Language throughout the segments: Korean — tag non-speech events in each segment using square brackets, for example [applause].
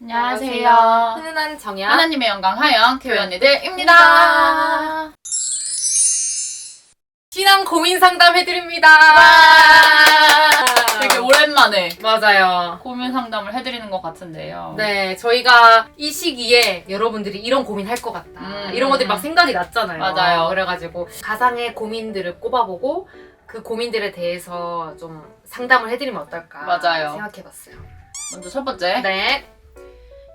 안녕하세요. 훈훈한 정연. 하나님의 영광 하영 교회 언니들입니다. 입니다. 신앙 고민 상담 해드립니다. 되게 오랜만에 맞아요. 고민 상담을 해드리는 것 같은데요. 네, 저희가 이 시기에 여러분들이 이런 고민 할 것 같다. 음, 이런 것들이 막 음. 생각이 났잖아요. 맞아요. 그래가지고 가상의 고민들을 꼽아보고 그 고민들에 대해서 좀 상담을 해드리면 어떨까 맞아요. 생각해봤어요. 먼저 첫 번째. 네.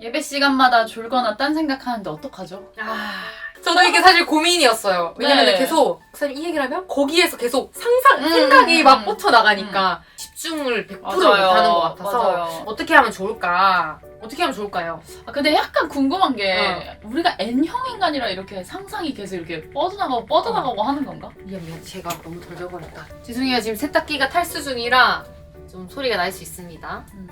예배 시간마다 졸거나 딴 생각하는데 어떡하죠? 아, 저도 이게 사실 고민이었어요. 왜냐면 네. 계속 목사님 이 얘기를 하면 거기에서 계속 상상 음, 생각이 음, 막 음. 뻗쳐 나가니까 집중을 100% 맞아요. 못하는 것 같아서 맞아요. 어떻게 하면 좋을까? 어떻게 하면 좋을까요? 아, 근데 약간 궁금한 게 어. 우리가 N형 인간이라 이렇게 상상이 계속 이렇게 뻗어나가고 뻗어나가고 하는 건가? 미안 미안 제가 너무 덜 적어냈다. 죄송해요 지금 세탁기가 탈수 중이라 좀 소리가 날 수 있습니다. 음.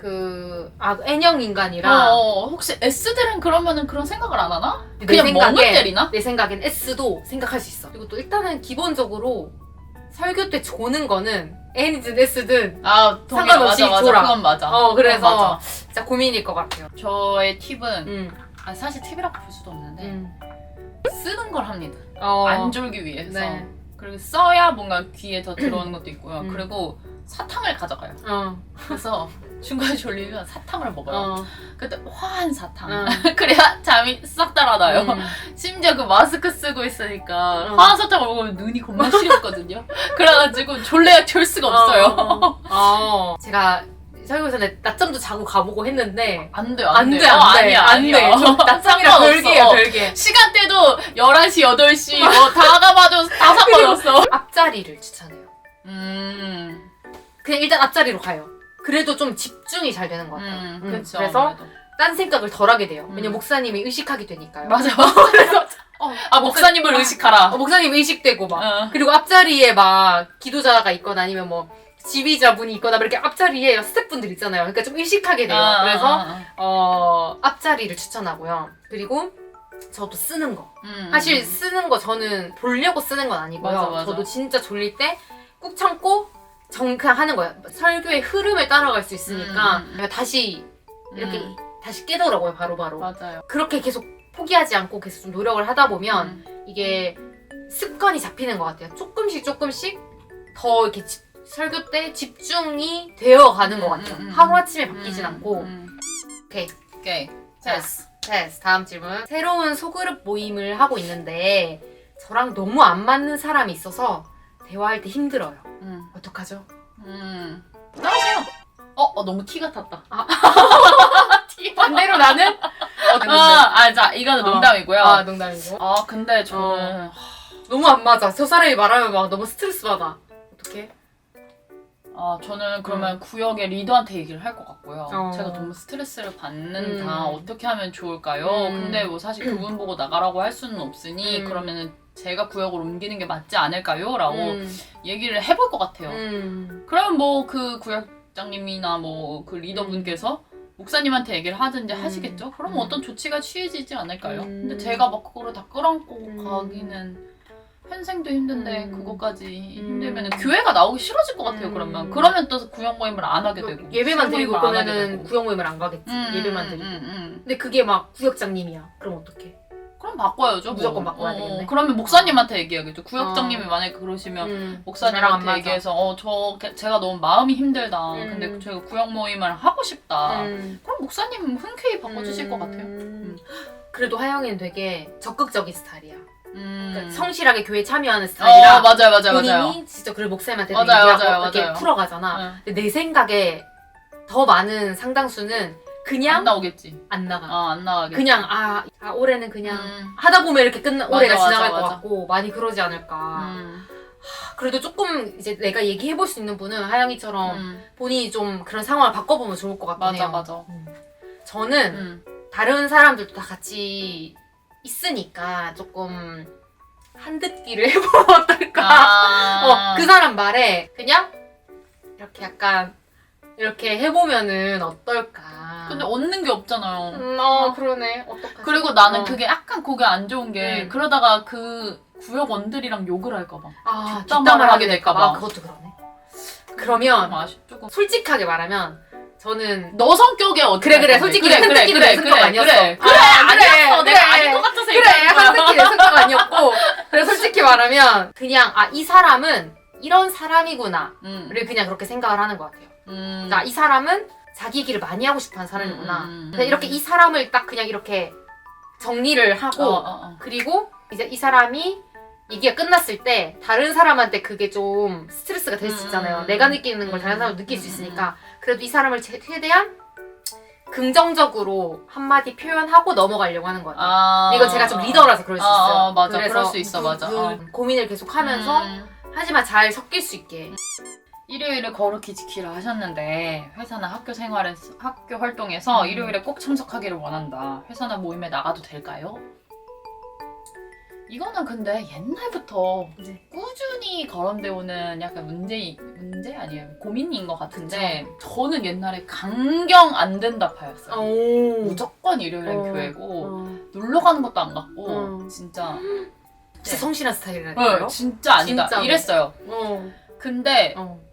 그 아 N형 인간이라 어, 혹시 S들은 그러면은 그런 생각을 안 하나? 내 그냥 멍을 때리나? 내 생각엔 S도 생각할 수 있어. 그리고 또 일단은 기본적으로 설교 때 조는 거는 N이든 S든 아, 동의. 상관없이 맞아, 맞아. 줘라. 그건 맞아. 어 그래서 그건 맞아. 진짜 고민일 것 같아요. 저의 팁은 음, 아, 사실 팁이라고 볼 수도 없는데 음. 쓰는 걸 합니다. 어, 안 졸기 위해서. 네. 그리고 써야 뭔가 귀에 더 들어오는 것도 있고요. 음. 그리고 사탕을 가져가요. 어, 그래서 [laughs] 중간에 졸리면 사탕을 먹어요. 어, 그때 화한 사탕. 어. [laughs] 그래야 잠이 싹 달아나요. 음. 심지어 그 마스크 쓰고 있으니까 어. 화한 사탕 먹으면 눈이 겁나 시렵거든요. [laughs] 그래가지고 졸래야 졸 수가 없어요. 어, 어. 제가 설교에서 낮잠도 자고 가보고 했는데 안 돼요, 안 안 돼. 안 돼, 안 돼. 아니야. 좀 낮잠이랑. 별개예요, 별개. 시간대도 11시, 8시 뭐 다 가봐도 다 상관없어. 앞자리를 추천해요. 음, 그냥 일단 앞자리로 가요. 그래도 좀 집중이 잘 되는 것 같아요. 음, 음, 그렇죠. 그래서 딴 생각을 덜 하게 돼요. 음. 왜냐면 목사님이 의식하게 되니까요. 맞아. [laughs] 그래서 어, 아 목사님을 의식하라. 어, 목사님 의식되고 막 어. 그리고 앞자리에 막 기도자가 있거나 아니면 뭐 지휘자분이 있거나 막 이렇게 앞자리에 스태프분들 있잖아요. 그러니까 좀 의식하게 돼요. 아, 그래서 아, 아. 어, 앞자리를 추천하고요. 그리고 저도 쓰는 거. 음, 사실 음. 쓰는 거 저는 보려고 쓰는 건 아니고요. 맞아, 맞아. 저도 진짜 졸릴 때 꾹 참고 정 그냥 하는 거예요. 설교의 흐름을 따라갈 수 있으니까 음, 음, 다시 이렇게 음, 다시 깨더라고요, 바로바로. 맞아요. 그렇게 계속 포기하지 않고 계속 좀 노력을 하다 보면 음. 이게 습관이 잡히는 것 같아요. 조금씩 조금씩 더 이렇게 집- 설교 때 집중이 되어 가는 것 음, 같아요. 음, 음, 하루 아침에 바뀌진 음, 않고. 음. 오케이. 오케이. 자. 됐어. 네, 다음 질문. 새로운 소그룹 모임을 하고 있는데 저랑 너무 안 맞는 사람이 있어서 대화할 때 힘들어요. 음. 어떡하죠? 음. 나오세요. 어, 어 너무 티가 탔다. 티. [laughs] [laughs] 반대로 나는? 어, 아, 아, 자, 이거는 어. 농담이고요. 아, 아, 농담이고. 근데 저는 너무 안 맞아. 저 사람이 말하면 막 너무 스트레스 받아. 어떡해? 아, 저는 그러면 구역의 리더한테 얘기를 할 것 같고요. 어. 제가 너무 스트레스를 받는다. 음. 어떻게 하면 좋을까요? 음. 근데 뭐 사실 그분 보고 나가라고 할 수는 없으니 음. 그러면은 제가 구역을 옮기는 게 맞지 않을까요? 라고 음. 얘기를 해볼 것 같아요. 음. 그럼 뭐 그 구역장님이나 뭐 그 리더분께서 목사님한테 얘기를 하든지 음. 하시겠죠? 그럼 음. 어떤 조치가 취해지지 않을까요? 음. 근데 제가 막 그거를 다 끌어안고 음. 가기는 현생도 힘든데 음. 그거까지 음. 힘들면 교회가 나오기 싫어질 것 같아요. 음. 그러면 그러면 또 구역 모임을 안 하게 되고 예배만 드리고 그러면은. 구역 모임을 안 가겠지. 음, 예배만 음, 드리고. 음, 음. 근데 그게 막 구역장님이야. 그럼 어떡해? 그럼 바꿔야죠. 뭐. 무조건 바꿔야 되겠네. 그러면 목사님한테 얘기하겠죠. 구역장님이 어. 만약에 그러시면 음. 목사님한테. 얘기해서 어저 제가 너무 마음이 힘들다. 음. 근데 제가 구역 모임을 하고 싶다. 음. 그럼 목사님 흔쾌히 바꿔주실 음. 것 같아요. 그래도 하영이는 되게 적극적인 스타일이야. 음. 그러니까 성실하게 교회 참여하는 스타일이라 어 맞아요 맞아요 본인이 맞아요. 진짜 그걸 목사님한테 맞아요, 얘기하고 맞아요, 이렇게 맞아요. 풀어가잖아. 응. 근데 내 생각에 더 많은 상당수는 그냥 안 안, 나오겠지. 나가. 어안 나가겠지. 그냥 아, 아 올해는 그냥 음. 하다 보면 이렇게 끝나 맞아, 올해가 맞아, 지나갈 것 맞아. 같고 많이 그러지 않을까. 음. 그래도 조금 이제 내가 얘기해 볼 수 있는 분은 하영이처럼 음. 본인이 좀 그런 상황을 바꿔보면 좋을 것 같긴 맞아 해요. 맞아. 음. 저는 음. 다른 사람들도 다 같이 있으니까 조금 한 듣기를 [laughs] 해보면 어떨까. 아. [laughs] 어, 그 사람 말에 그냥 이렇게 약간 이렇게 해보면은 어떨까. 근데 얻는 게 없잖아요. 음, 어, 그러네. 어떡하지? 그리고 나는 어. 그게 약간 그게 안 좋은 게 음. 그러다가 그 구역원들이랑 욕을 할까봐. 아, 뒷담화를 하게 될까 봐. 그것도 그러네. 그러면 좀 아쉽 조금. 솔직하게 말하면 저는 너 성격에 어떻게 그래, 그래. 솔직히 한 느낌이 내 성격 아니었어. 그래 그래 아, 그래, 아니었어 그래. 내가 아닌 것 같아서 그래. 한느끼 내 성격 아니었고 [laughs] 그래서 솔직히 말하면 그냥 아 이 사람은 이런 사람이구나를 음, 그냥 그렇게 생각을 하는 것 같아요. 음. 그러니까 이 사람은 자기 얘기를 많이 하고 싶어 하는 사람이구나. 음, 음, 음. 이렇게 이 사람을 딱 그냥 이렇게 정리를 하고 어, 어, 어. 그리고 이제 이 사람이 얘기가 끝났을 때 다른 사람한테 그게 좀 스트레스가 될 수 있잖아요. 음, 내가 느끼는 걸 다른 사람도 느낄 수 있으니까 그래도 이 사람을 최- 최대한 긍정적으로 한마디 표현하고 넘어가려고 하는 것 같아요. 아, 이건 제가 좀 리더라서 그럴 수 아, 있어요. 아, 맞아. 그래서 그럴 수 있어, 그- 맞아. 그 어. 고민을 계속 하면서 음. 하지만 잘 섞일 수 있게. 일요일에 거룩히 지키라 하셨는데 회사나 학교 생활에 학교 활동에서 음. 일요일에 꼭 참석하기를 원한다. 회사나 모임에 나가도 될까요? 이거는 근데 옛날부터 네. 꾸준히 거론돼 오는 약간 문제 문제 아니에요 고민인 것 같은데 저는 옛날에 강경 안 된다 파였어요. 오. 무조건 일요일엔 어. 교회고 어. 놀러 가는 것도 안 갔고 어. 진짜 진짜 성실한 스타일이라니까요. 어, 진짜 아니다 진짜로. 이랬어요. 어. 근데 어.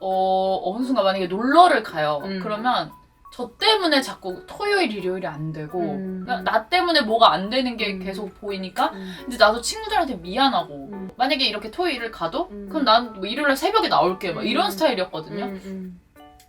어, 어느 순간 만약에 놀러를 가요. 음. 그러면 저 때문에 자꾸 토요일, 일요일이 안 되고, 음. 그냥 나 때문에 뭐가 안 되는 게 음. 계속 보이니까, 음. 근데 나도 친구들한테 미안하고, 음. 만약에 이렇게 토요일을 가도, 음. 그럼 난뭐 일요일 날 새벽에 나올게, 막 이런 음. 스타일이었거든요. 음, 음.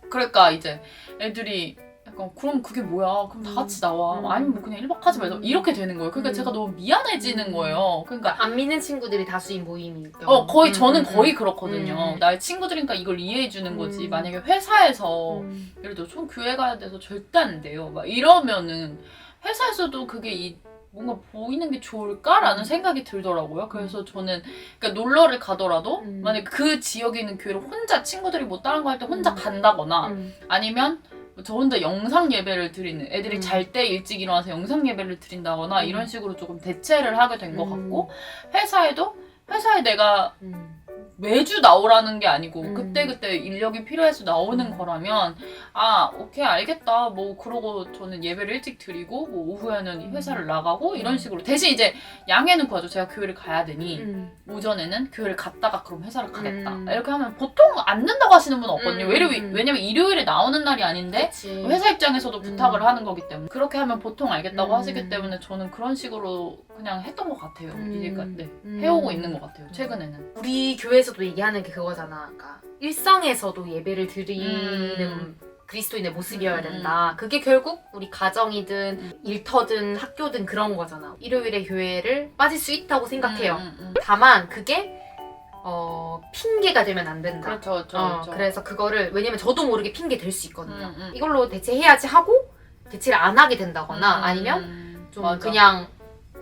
그러니까 이제 애들이 약간, 그럼 그게 뭐야? 그럼 다 음. 같이 나와. 음. 아니면 뭐 그냥 1박 하지 말자. 음. 이렇게 되는 거예요. 그러니까 음. 제가 너무 미안해지는 음. 거예요. 그러니까 안 믿는 친구들이 다수인 경우. 어, 거의 음, 저는 음, 거의 음. 그렇거든요. 음. 나의 친구들이니까 이걸 이해해 주는 거지. 음. 만약에 회사에서 음. 예를 들어 전 교회 가야 돼서 절대 안 돼요. 막 이러면은 회사에서도 그게 이 뭔가 보이는 게 좋을까라는 음. 생각이 들더라고요. 그래서 저는 그러니까 놀러를 가더라도 음. 만약 그 지역에 있는 교회를 혼자 친구들이 못 다른 거 할 때 혼자 음. 간다거나 음. 아니면 저 혼자 영상 예배를 드리는 애들이 음. 잘때 일찍 일어나서 영상 예배를 드린다거나 음. 이런 식으로 조금 대체를 하게 된것 음. 같고 회사에도 회사에 내가 음. 매주 나오라는 게 아니고 음. 그때그때 인력이 필요해서 나오는 음. 거라면 아 오케이 알겠다 뭐 그러고 저는 예배를 일찍 드리고 뭐 오후에는 이 회사를 나가고 이런 음. 식으로 대신 이제 양해는 구하죠 제가 교회를 가야 되니 음. 오전에는 교회를 갔다가 그럼 회사를 가겠다 음. 이렇게 하면 보통 안 된다고 하시는 분은 없거든요 음. 왜냐면, 왜냐면 일요일에 나오는 날이 아닌데 그치. 회사 입장에서도 부탁을 음. 하는 거기 때문에 그렇게 하면 보통 알겠다고 음. 하시기 때문에 저는 그런 식으로 그냥 했던 것 같아요 음. 이제까지 네. 음. 해오고 있는 것 같아요 최근에는 우리 교회에서도 얘기하는 게 그거잖아. 그러니까 일상에서도 예배를 드리는 음. 그리스도인의 모습이어야 음. 된다. 그게 결국 우리 가정이든 일터든 학교든 그런 거잖아. 일요일에 교회를 빠질 수 있다고 생각해요. 음, 음, 음. 다만 그게 어, 핑계가 되면 안 된다. 그렇죠, 그렇죠, 어, 그렇죠. 그래서 그거를 왜냐면 저도 모르게 핑계 될 수 있거든요. 음, 음. 이걸로 대체해야지 하고 대체를 안 하게 된다거나 음, 아니면 좀 맞아. 그냥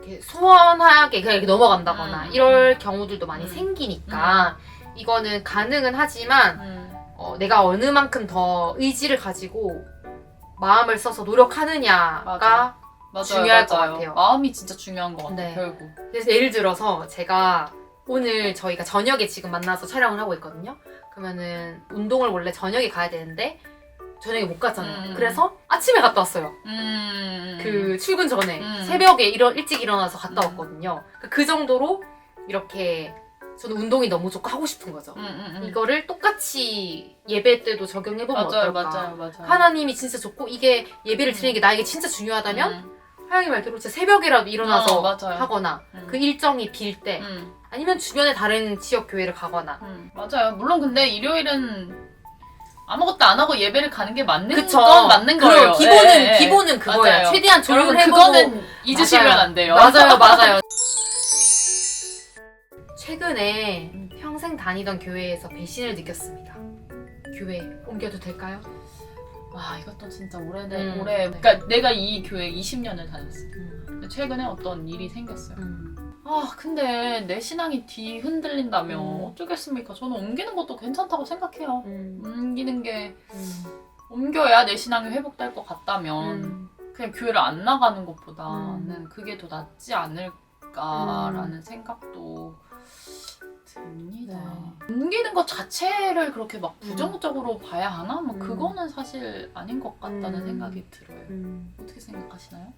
이렇게 소원하게 그냥 이렇게 넘어간다거나 음. 이럴 경우들도 많이 음. 생기니까 이거는 가능은 하지만 음. 어, 내가 어느 만큼 더 의지를 가지고 마음을 써서 노력하느냐가 맞아. 맞아요, 중요할 것 맞아요. 같아요. 마음이 진짜 중요한 것 같아요, 네. 결국. 그래서 예를 들어서 제가 오늘 저희가 저녁에 지금 만나서 촬영을 하고 있거든요. 그러면은 운동을 원래 저녁에 가야 되는데 저녁에 못 갔잖아요. 음. 그래서 아침에 갔다 왔어요. 음. 그 출근 전에 음. 새벽에 일어, 일찍 일어나서 갔다 음. 왔거든요. 그 정도로 이렇게 저는 운동이 너무 좋고 하고 싶은 거죠. 음, 음, 음. 이거를 똑같이 예배 때도 적용해 보면 맞아요, 어떨까. 맞아요, 맞아요. 하나님이 진짜 좋고 이게 예배를 드리는 게 나에게 진짜 중요하다면 음. 하영이 말대로 진짜 새벽이라도 일어나서 어. 하거나 음. 그 일정이 빌 때 음, 아니면 주변에 다른 지역 교회를 가거나 음. 맞아요. 물론 근데 일요일은 아무것도 안 하고 예배를 가는 게 맞는 그쵸. 건 맞는 거예요. 기본은 예, 예. 기본은 그거예요. 맞아요. 최대한 여러분 조율을 해보고 그거는 잊으시면 맞아요. 안 돼요. 맞아요, [laughs] 맞아요. 최근에 음. 평생 다니던 교회에서 배신을 느꼈습니다. 교회 옮겨도 될까요? 와 이것도 진짜 오래된 음. 오래. 그러니까 내가 이 교회 20년을 다녔어. 음. 최근에 어떤 일이 생겼어요. 음. 아 근데 내 신앙이 뒤 흔들린다면 음. 어쩌겠습니까? 저는 옮기는 것도 괜찮다고 생각해요. 음. 옮기는 게 음. 옮겨야 내 신앙이 회복될 것 같다면 음. 그냥 교회를 안 나가는 것보다는 그게 더 낫지 않을까라는 음. 생각도 듭니다. 네. 옮기는 것 자체를 그렇게 막 부정적으로 봐야 하나? 뭐 음. 그거는 사실 아닌 것 같다는 음. 생각이 들어요. 음. 어떻게 생각하시나요?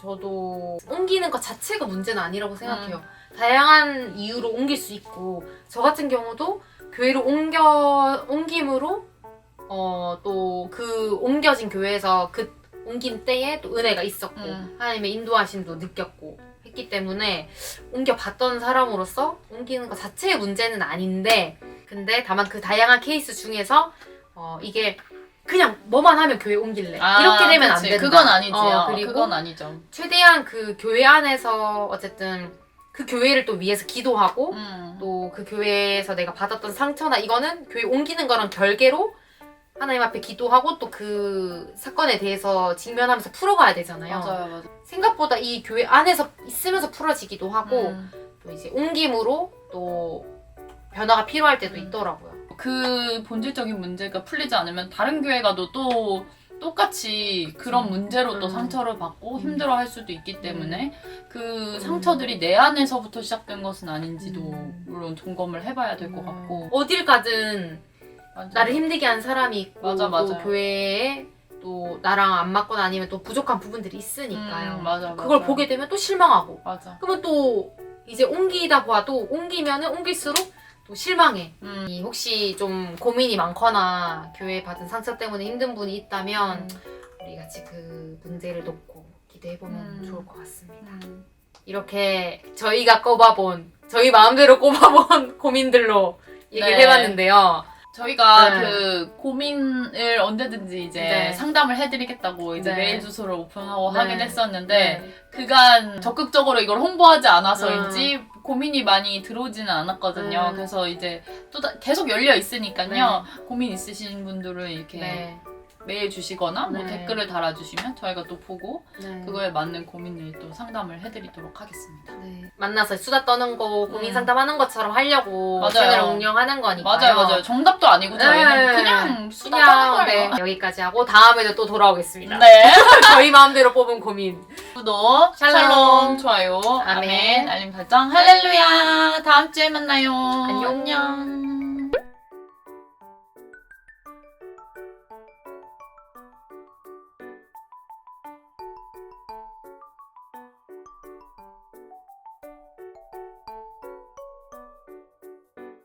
저도 옮기는 것 자체가 문제는 아니라고 생각해요. 다양한 이유로 옮길 수 있고 저 같은 경우도 교회를 옮겨 옮김으로 어, 또 그 옮겨진 교회에서 그 옮긴 때에 또 은혜가 있었고 음. 하나님의 인도하심도 느꼈고 했기 때문에 옮겨봤던 사람으로서 옮기는 것 자체의 문제는 아닌데 근데 다만 그 다양한 케이스 중에서 어, 이게 그냥 뭐만 하면 교회 옮길래 아, 이렇게 되면 안 그치. 된다. 그건 아니지. 어, 어, 그리고 그건 아니죠. 최대한 그 교회 안에서 어쨌든 그 교회를 또 위해서 기도하고 음. 또 그 교회에서 내가 받았던 상처나 이거는 교회 옮기는 거랑 별개로 하나님 앞에 기도하고 또 그 사건에 대해서 직면하면서 풀어가야 되잖아요. 맞아요, 맞아요. 생각보다 이 교회 안에서 있으면서 풀어지기도 하고 음. 또 이제 옮김으로 또 변화가 필요할 때도 음. 있더라고요. 그 본질적인 문제가 풀리지 않으면 다른 교회 가도 또 똑같이 그런 음. 문제로 또 음. 상처를 받고 음. 힘들어 할 수도 있기 때문에 그 상처들이 내 안에서부터 시작된 것은 아닌지도 음. 물론 점검을 해봐야 될 것 같고 어딜 가든 맞아요. 나를 힘들게 한 사람이 있고 맞아, 또 맞아요. 교회에 또 나랑 안 맞거나 아니면 또 부족한 부분들이 있으니까요. 음, 맞아, 맞아. 그걸 보게 되면 또 실망하고 맞아. 그러면 또 이제 옮기다 봐도 옮기면은 옮길수록 또 실망해. 음. 이 혹시 좀 고민이 많거나 교회 받은 상처 때문에 힘든 분이 있다면 우리 같이 그 문제를 놓고 기도해 보면 음. 좋을 것 같습니다. 음. 이렇게 저희가 꼽아본 저희 마음대로 꼽아본 [laughs] 고민들로 얘기를 네. 해봤는데요. 저희가 네. 그 고민을 언제든지 이제 네. 상담을 해드리겠다고 이제 네. 메일 주소를 오픈하고 네. 하긴 했었는데 그간 적극적으로 이걸 홍보하지 않아서인지 고민이 많이 들어오지는 않았거든요. 음. 그래서 이제 또 다- 계속 열려 있으니까요. 고민 있으신 분들은 이렇게 네. 메일 주시거나 뭐 네. 댓글을 달아주시면 저희가 또 보고 네. 그거에 맞는 고민을 또 상담을 해드리도록 하겠습니다. 네. 만나서 수다 떠는 거 고민 음. 상담하는 것처럼 하려고 맞아요. 채널 운영하는 거니까요. 맞아요, 맞아요. 정답도 아니고 저희는 네. 그냥 수다 떠는 네, 거예요. 여기까지 하고 다음에도 또 돌아오겠습니다. 네. [laughs] 저희 마음대로 뽑은 고민. 구독, 샬롬. 샬롬, 좋아요, 아멘. 아멘, 알림 설정, 할렐루야. 다음 주에 만나요. 안녕. 안녕.